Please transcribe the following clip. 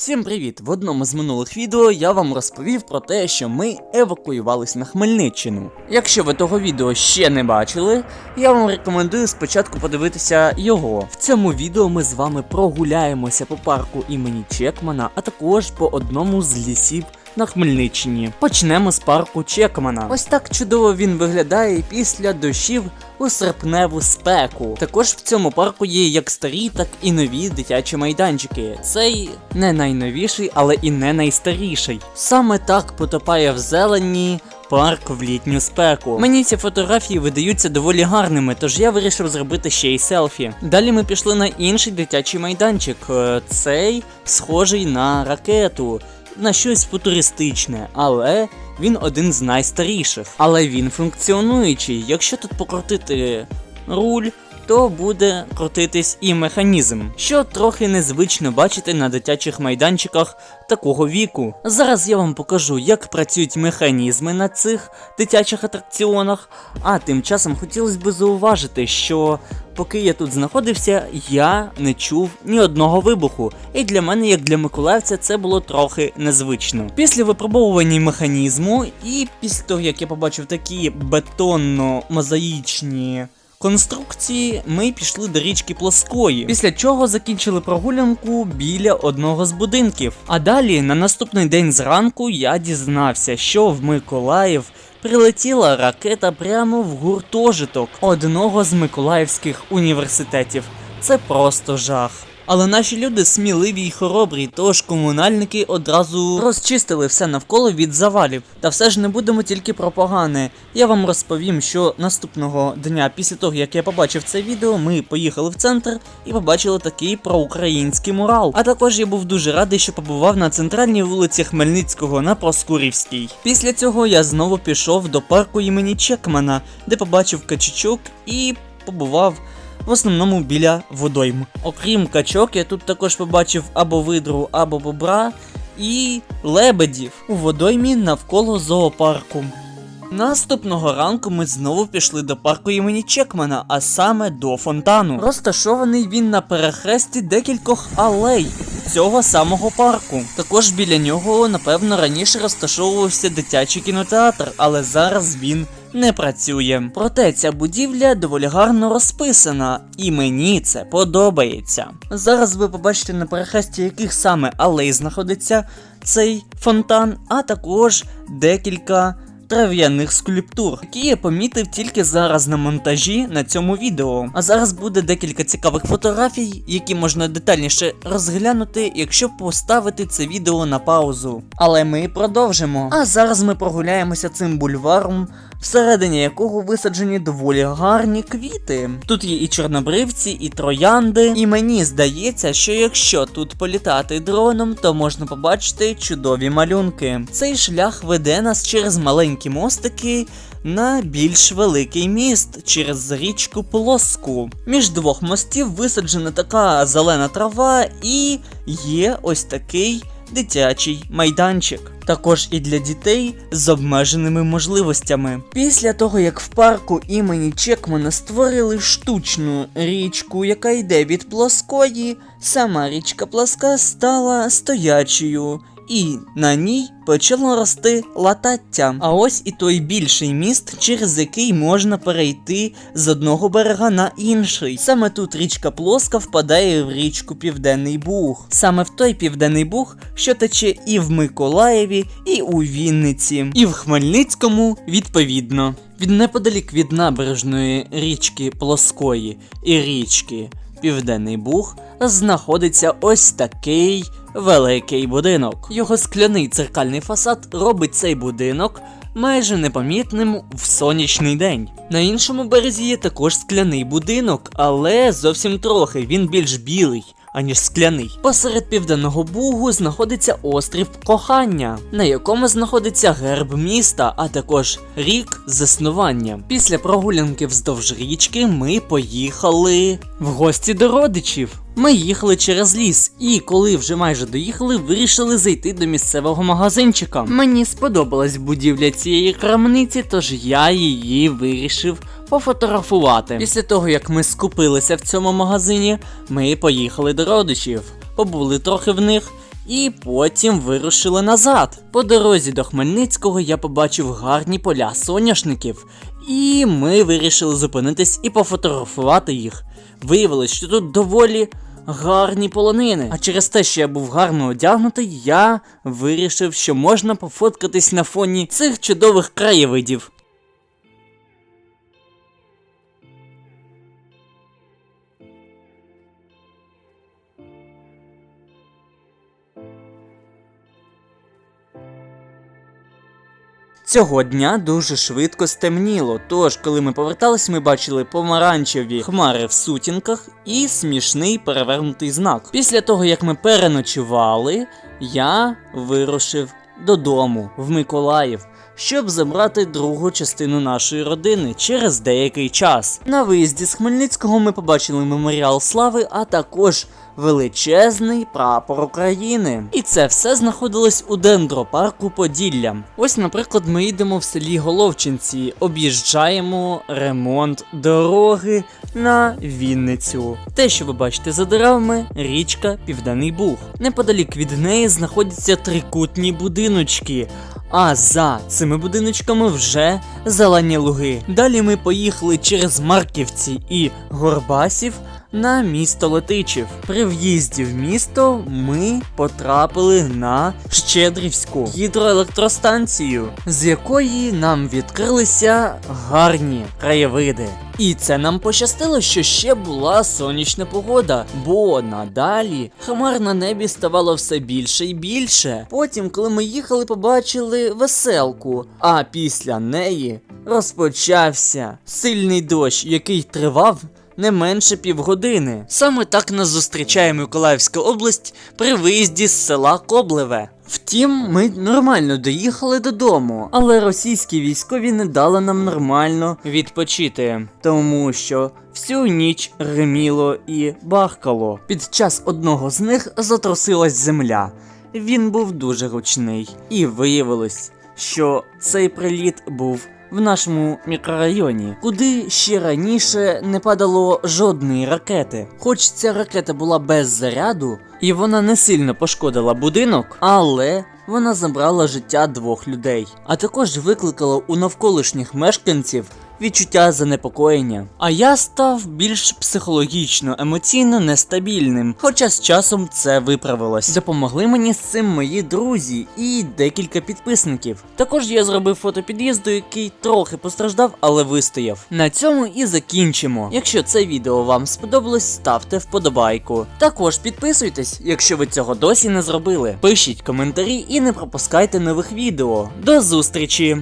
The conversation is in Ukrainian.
Всім привіт! В одному з минулих відео я вам розповів про те, що ми евакуювались на Хмельниччину. Якщо ви того відео ще не бачили, я вам рекомендую спочатку подивитися його. В цьому відео ми з вами прогуляємося по парку імені Чекмана, а також по одному з лісів. На Хмельниччині почнемо з парку Чекмана. Ось так чудово він виглядає після дощів у серпневу спеку. Також в цьому парку є як старі, так і нові дитячі майданчики. Цей не найновіший, але і не найстаріший. Саме так потопає в зелені. Парк в літню спеку. Мені ці фотографії видаються доволі гарними, тож я вирішив зробити ще й селфі. Далі ми пішли на інший дитячий майданчик. Е, Цей схожий на ракету, на щось футуристичне, але він один з найстаріших. Але він функціонуючий. Якщо тут покрутити руль, то буде крутитись і механізм, що трохи незвично бачити на дитячих майданчиках такого віку. Зараз я вам покажу, як працюють механізми на цих дитячих атракціонах. А тим часом хотілося б зауважити, що поки я тут знаходився, я не чув ні одного вибуху. І для мене, як для миколаївця, це було трохи незвично. Після випробовування механізму, і після того, як я побачив такі бетонно-мозаїчні. Конструкції ми пішли до річки Плоскої, після чого закінчили прогулянку біля одного з будинків. А далі на наступний день зранку я дізнався, що в Миколаїв прилетіла ракета прямо в гуртожиток одного з миколаївських університетів. Це просто жах. Але наші люди сміливі й хоробрі, тож комунальники одразу розчистили все навколо від завалів. Та все ж не будемо тільки про погане. Я вам розповім, що наступного дня, після того як я побачив це відео, ми поїхали в центр і побачили такий проукраїнський мурал. А також я був дуже радий, що побував на центральній вулиці Хмельницького на Проскурівській. Після цього я знову пішов до парку імені Чекмана, де побачив качечок і побував в основному біля водойм. Окрім качок, я тут також побачив або видру, або бобра і лебедів у водоймі навколо зоопарку. Наступного ранку ми знову пішли до парку імені Чекмана, а саме до фонтану. Розташований він на перехресті декількох алей цього самого парку. Також біля нього, напевно, раніше розташовувався дитячий кінотеатр, але зараз він не працює. Проте ця будівля доволі гарно розписана, і мені це подобається. Зараз ви побачите на перехресті, яких саме алей знаходиться цей фонтан, а також декілька. Трав'яних скульптур, які я помітив тільки зараз на монтажі на цьому відео. А зараз буде декілька цікавих фотографій, які можна детальніше розглянути, якщо поставити це відео на паузу. Але ми продовжимо. А зараз ми прогуляємося цим бульваром, всередині якого висаджені доволі гарні квіти. Тут є і чорнобривці, і троянди. І мені здається, що якщо тут політати дроном, то можна побачити чудові малюнки. Цей шлях веде нас через маленькі мостики. На більш великий міст через річку Плоску. Між двох мостів висаджена така зелена трава, і є ось такий дитячий майданчик. Також і для дітей з обмеженими можливостями. Після того, як в парку імені Чекмана створили штучну річку, яка йде від плоскої, сама річка плоска стала стоячою. І на ній почало рости латаття. А ось і той більший міст, через який можна перейти з одного берега на інший. Саме тут річка Плоска впадає в річку Південний Буг. Саме в той південний Буг, що тече і в Миколаєві, і у Вінниці, і в Хмельницькому відповідно. Від неподалік від набережної річки Плоскої і річки Південний Буг знаходиться ось такий великий будинок. Його скляний циркальний фасад робить цей будинок майже непомітним в сонячний день. На іншому березі є також скляний будинок, але зовсім трохи він більш білий. Аніж скляний. Посеред південного бугу знаходиться острів Кохання, на якому знаходиться герб міста, а також рік заснування. Після прогулянки вздовж річки ми поїхали в гості до родичів. Ми їхали через ліс, і коли вже майже доїхали, вирішили зайти до місцевого магазинчика. Мені сподобалась будівля цієї крамниці, тож я її вирішив пофотографувати. Після того, як ми скупилися в цьому магазині, ми поїхали до родичів, побули трохи в них і потім вирушили назад. По дорозі до Хмельницького я побачив гарні поля соняшників, і ми вирішили зупинитись і пофотографувати їх. Виявилось, що тут доволі гарні полонини. А через те, що я був гарно одягнутий, я вирішив, що можна пофоткатись на фоні цих чудових краєвидів. Цього дня дуже швидко стемніло, тож, коли ми повертались, ми бачили помаранчеві хмари в сутінках і смішний перевернутий знак. Після того, як ми переночували, я вирушив додому в Миколаїв, щоб забрати другу частину нашої родини через деякий час. На виїзді з Хмельницького ми побачили меморіал слави, а також величезний прапор України. І це все знаходилось у дендропарку Поділля. Ось, наприклад, ми йдемо в селі Головчинці, об'їжджаємо ремонт дороги на Вінницю. Те, що ви бачите за деревами, річка Південний Буг. Неподалік від неї знаходяться трикутні будиночки. А за цими будиночками вже зелені луги. Далі ми поїхали через Марківці і Горбасів на місто Летичів. При в'їзді в місто ми потрапили на Щедрівську гідроелектростанцію, з якої нам відкрилися гарні краєвиди. І це нам пощастило, що ще була сонячна погода, бо надалі хмар на небі ставало все більше і більше. Потім, коли ми їхали, побачили веселку, а після неї розпочався сильний дощ, який тривав не менше півгодини. Саме так нас зустрічає Миколаївська область при виїзді з села Коблеве. Втім, ми нормально доїхали додому, але російські військові не дали нам нормально відпочити, тому що всю ніч гриміло і бахкало. Під час одного з них затрусилась земля. Він був дуже гучний, і виявилось, що цей приліт був в нашому мікрорайоні, куди ще раніше не падало жодної ракети. Хоч ця ракета була без заряду, і вона не сильно пошкодила будинок, але вона забрала життя двох людей, а також викликала у навколишніх мешканців відчуття занепокоєння. А я став більш психологічно, емоційно нестабільним, хоча з часом це виправилось. Допомогли мені з цим мої друзі і декілька підписників. Також я зробив фото під'їзду, який трохи постраждав, але вистояв. На цьому і закінчимо. Якщо це відео вам сподобалось, ставте вподобайку. Також підписуйтесь, якщо ви цього досі не зробили. Пишіть коментарі і не пропускайте нових відео. До зустрічі!